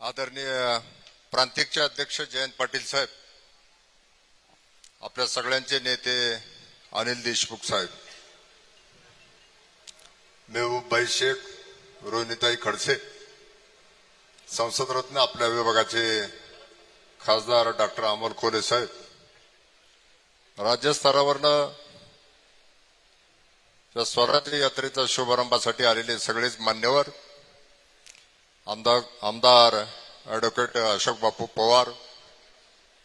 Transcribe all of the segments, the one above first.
आदरणीय प्रांतिकचे अध्यक्ष जयंत पाटील साहेब आपल्या सगळ्यांचे नेते अनिल देशमुख साहेब मेहबूबभाई शेख रोहिणीताई खडसे संसदरत्न आपल्या विभागाचे खासदार डॉक्टर अमोल कोले साहेब राज्यस्तरावरनं त्या स्वराज्य यात्रेच्या शुभारंभासाठी आलेले सगळेच मान्यवर आमदार आमदार ऍडव्होकेट अशोक बापू पवार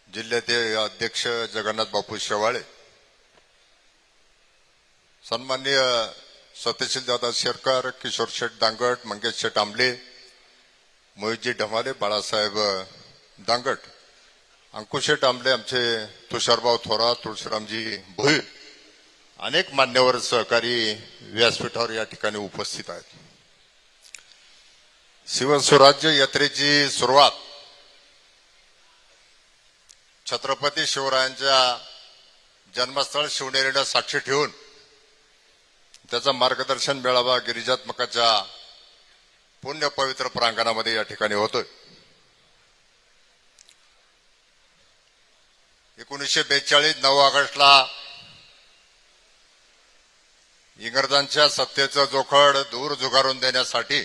जिल्ह्याचे अध्यक्ष जगन्नाथ बापू शेवाळे सन्माननीय सत्यशील दादा शेरकर किशोर शेठ दांगट मंगेश शेठ आंबले मोहितजी ढमाले बाळासाहेब दांगट अंकुशेठ आंबले आमचे तुषारभाऊ थोरात तुळशीरामजी भोईर अनेक मान्यवर सहकारी व्यासपीठावर या ठिकाणी उपस्थित आहेत. शिवस्वराज्य यात्रेची सुरुवात छत्रपती शिवरायांच्या जन्मस्थळ शिवनेरीला साक्षी ठेवून त्याचं मार्गदर्शन मिळावा गिरिजात्मकाच्या पुण्य पवित्र प्रांगणामध्ये या ठिकाणी होतोय. एकोणीसशे बेचाळीस नऊ ऑगस्टला इंग्रजांच्या सत्तेचं जोखड दूर झुगारून देण्यासाठी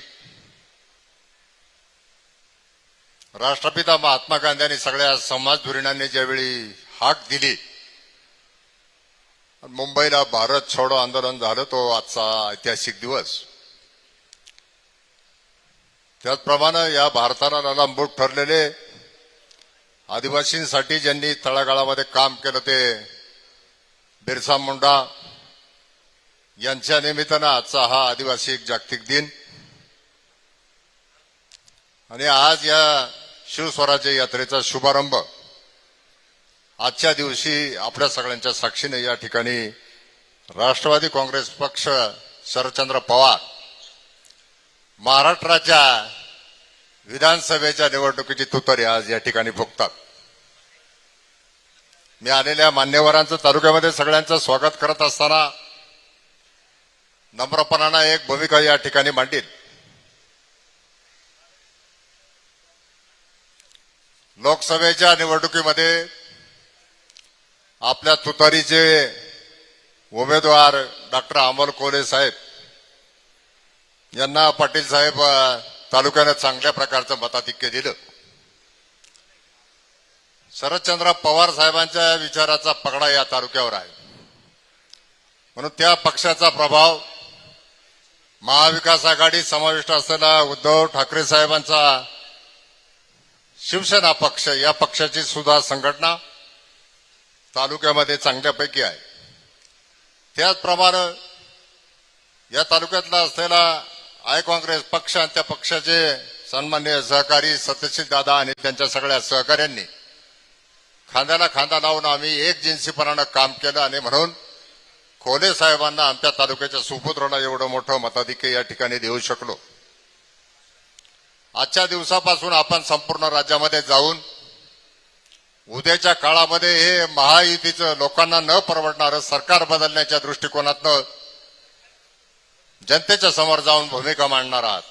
राष्ट्रपिता महात्मा गांधी सगळ्या समाज धुरीणांनी ज्यावेळी हाक दिली मुंबईला भारत छोडो आंदोलन झालं तो आजचा ऐतिहासिक दिवस. त्याचप्रमाणे या भारताला लालांबूट ठरलेले आदिवासींसाठी ज्यांनी तळागाळामध्ये काम केलं ते बिरसा मुंडा यांच्या निमित्तानं आजचा हा आदिवासी जागतिक दिन. आणि आज या शिवस्वराज्य यात्रेचा शुभारंभ. आजच्या दिवशी आपल्या सगळ्यांच्या साक्षीने या ठिकाणी राष्ट्रवादी काँग्रेस पक्ष शरदचंद्र पवार महाराष्ट्राच्या विधानसभेच्या निवडणुकीची तुतारी आज या ठिकाणी फुकतात मी आलेल्या मान्यवरांचं तालुक्यामध्ये सगळ्यांचं स्वागत करत असताना नम्रपणानं एक भूमिका या ठिकाणी मांडील लोकसभेच्या निवडणुकीमध्ये आपल्या तुतारीचे उमेदवार डॉक्टर अमोल कोले साहेब यांना पाटील साहेब तालुक्यानं चांगल्या प्रकारचं मताधिक्य दिलं. शरदचंद्र पवार साहेबांच्या विचाराचा पगडा या तालुक्यावर आहे. म्हणून त्या पक्षाचा प्रभाव महाविकास आघाडी समाविष्ट असलेला उद्धव ठाकरे साहेबांचा शिवसेना पक्ष या पक्षाची सुद्धा संघटना तालुक्यामध्ये चांगल्यापैकी आहे. त्याचप्रमाणे या तालुक्यातला असलेला आय काँग्रेस पक्ष आणि त्या पक्षाचे सन्मान्य सहकारी सत्यशील दादा आणि त्यांच्या सगळ्या सहकाऱ्यांनी खांद्याला खांदा लावून आम्ही एक जिन्सीपणानं काम केलं आणि म्हणून खोले साहेबांना आमच्या तालुक्याच्या सुपुत्राला एवढं मोठं मताधिक्य या ठिकाणी देऊ शकलो. आजच्या दिवसापासून आपण संपूर्ण राज्यामध्ये जाऊन उद्याच्या काळामध्ये हे महायुतीचं लोकांना न परवडणारं सरकार बदलण्याच्या दृष्टिकोनातनं जनतेच्या समोर जाऊन भूमिका मांडणार आहात.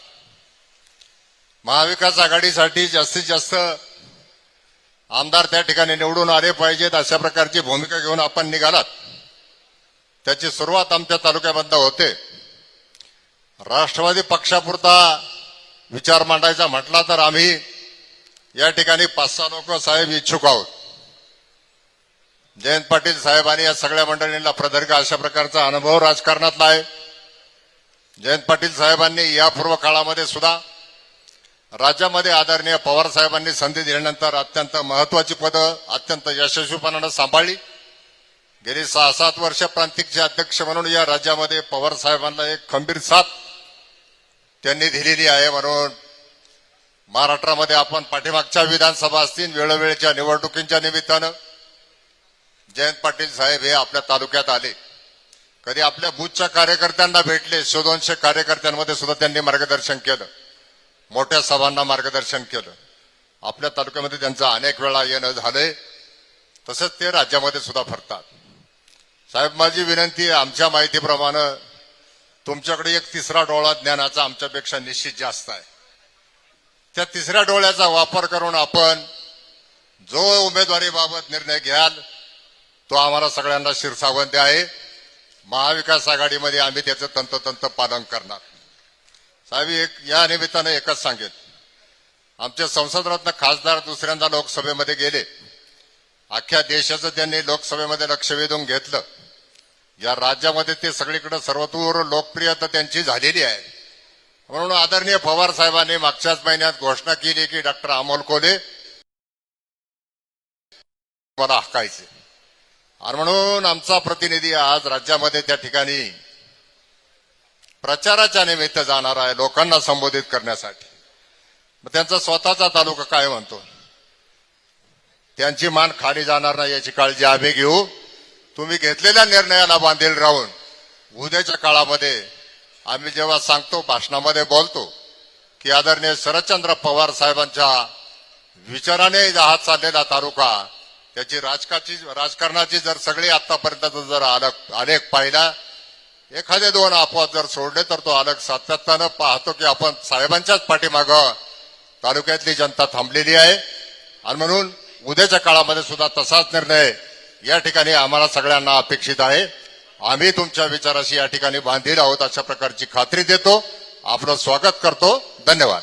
महाविकास आघाडीसाठी जास्तीत जास्त आमदार त्या ठिकाणी निवडून आले पाहिजेत अशा प्रकारची भूमिका घेऊन आपण निघालात. त्याची सुरुवात आमच्या तालुक्यामधनं होते. राष्ट्रवादी पक्षापुरता विचार मांडायचा म्हटला तर आम्ही या ठिकाणी पाच सहा लोक साहेब इच्छुक आहोत. जयंत पाटील साहेबांनी या सगळ्या मंडळींना प्रदीर्घ अशा प्रकारचा अनुभव राजकारणातला आहे. जयंत पाटील साहेबांनी या पूर्व काळामध्ये सुद्धा राज्यामध्ये आदरणीय पवार साहेबांनी संधी दिल्यानंतर अत्यंत महत्वाची पदं अत्यंत यशस्वीपणानं सांभाळली. गेली सहा सात वर्ष प्रांतिकचे अध्यक्ष म्हणून या राज्यामध्ये पवार साहेबांना एक खंबीर साथ त्यांनी दिलेली आहे म्हणून महाराष्ट्रामध्ये आपण पाठीमागच्या विधानसभा असतील वेळोवेळच्या निवडणुकींच्या निमित्तानं. जयंत पाटील साहेब हे आपल्या तालुक्यात आले. कधी आपल्या बुथच्या कार्यकर्त्यांना भेटले शोधोनशे कार्यकर्त्यांमध्ये सुद्धा त्यांनी मार्गदर्शन केलं. मोठ्या सभांना मार्गदर्शन केलं. आपल्या तालुक्यामध्ये त्यांचं अनेक वेळा येणं झालंय. तसंच ते राज्यामध्ये सुद्धा फरतात. साहेब माझी विनंती तुमच्याकडे एक तिसरा डोळा ज्ञानाचा आमच्यापेक्षा निश्चित जास्त आहे. त्या तिसऱ्या डोळ्याचा वापर करून आपण जो उमेदवारीबाबत निर्णय घ्याल तो आम्हाला सगळ्यांना शिरसावंत आहे. महाविकास आघाडीमध्ये आम्ही त्याचं तंतोतंत पालन करणार. साहेब एक या निमित्तानं एकच सांगेल आमचे संसदरत्न खासदार दुसऱ्यांदा लोकसभेमध्ये गेले. अख्ख्या देशाचं त्यांनी लोकसभेमध्ये लक्ष वेधून घेतलं. या राज्यामध्ये ते सगळीकडे सर्वतूर लोकप्रियता त्यांची झालेली आहे. म्हणून आदरणीय पवार साहेबांनी मागच्याच महिन्यात घोषणा केली की डॉक्टर अमोल कोले मला हकायचे. आणि म्हणून आमचा प्रतिनिधी आज राज्यामध्ये त्या ठिकाणी प्रचाराच्या निमित्त जाणार आहे लोकांना संबोधित करण्यासाठी. मग त्यांचा स्वतःचा तालुका काय म्हणतो? त्यांची मान खाली जाणार नाही याची काळजी आम्ही घेऊ. तुम्ही घेतलेल्या निर्णयाला बांधील राहून उद्याच्या काळामध्ये आम्ही जेव्हा सांगतो भाषणामध्ये बोलतो की आदरणीय शरदचंद्र पवार साहेबांच्या विचाराने हा चाललेला तालुका त्याची राजकाची राजकारणाची जर सगळी आतापर्यंत जर आलक आलेख पाहिला एखादे दोन अपवाद जर सोडले तर तो अलग सातत्यानं पाहतो की आपण साहेबांच्याच पाठीमागं तालुक्यातली जनता थांबलेली आहे. आणि म्हणून उद्याच्या काळामध्ये सुद्धा तसाच निर्णय या ठिकाणी आम्हाला सगळ्यांना अपेक्षित आहे. आम्ही तुमच्या विचाराशी या ठिकाणी बांधील आहोत अशा प्रकारची खात्री देतो. आपलं स्वागत करतो. धन्यवाद.